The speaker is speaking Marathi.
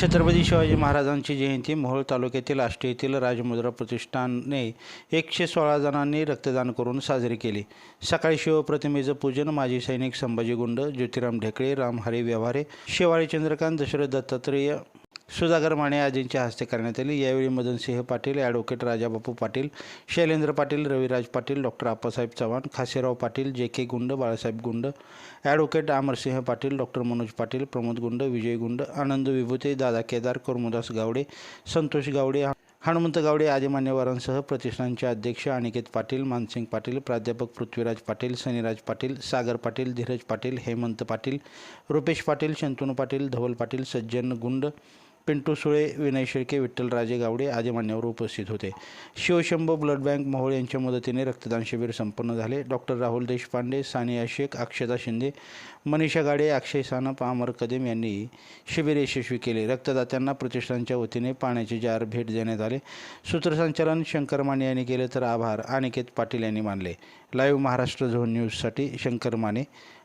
छत्रपती शिवाजी महाराजांची जयंती मोहोळ तालुक्यातील आष्टी येथील राजमुद्रा प्रतिष्ठानने एकशे सोळा जणांनी रक्तदान करून साजरी केली. सकाळी शिवप्रतिमेचं पूजन माजी सैनिक संभाजी गुंड ज्योतिराम ढेकळे रामहरी व्यवहारे शेवाळी चंद्रकांत दशरथ दत्तात्रेय सुधाकर माने आजींच्या हस्ते करण्यात आली. यावेळी Madansinh Patil advocate Rajabapu Patil Shailendra Patil Raviraj Patil doctor Appasaheb Chavan Khaserao Patil J K Gund Balasaheb Gund advocate Amarsinh Patil doctor Manoj Patil Pramod Gund Vijay Gund आनंद विभूते दादा केदार कर्मदास गावडे संतोष गावडे हनुमंत गावडे आदी मान्यवरांसह प्रतिष्ठानचे अध्यक्ष अनिकेत पाटील मानसिंग पाटील प्राध्यापक पृथ्वीराज पाटील सनीराज पाटील सागर पाटील धीरज पाटील हेमंत पाटील रुपेश पाटील शंतनू पाटील धवल पाटील सज्जन गुंड पिंटू सुळे विनय शेळके विठ्ठलराजे गावडे आदी मान्यवर उपस्थित होते. शिवशंभो ब्लड बँक मोहोळ यांच्या मदतीने रक्तदान शिबिर संपन्न झाले. डॉक्टर राहुल देशपांडे सानिया शेख अक्षता शिंदे मनीषा गाडे अक्षय सानप अमर कदम यांनी शिबिर यशस्वी केले. रक्तदात्यांना प्रतिष्ठानच्या वतीने पाण्याचे जार भेट देण्यात आले. सूत्रसंचालन शंकर माने यांनी केले तर आभार. अनिकेत पाटील यांनी मानले. लाईव्ह महाराष्ट्र झोन न्यूजसाठी शंकर माने.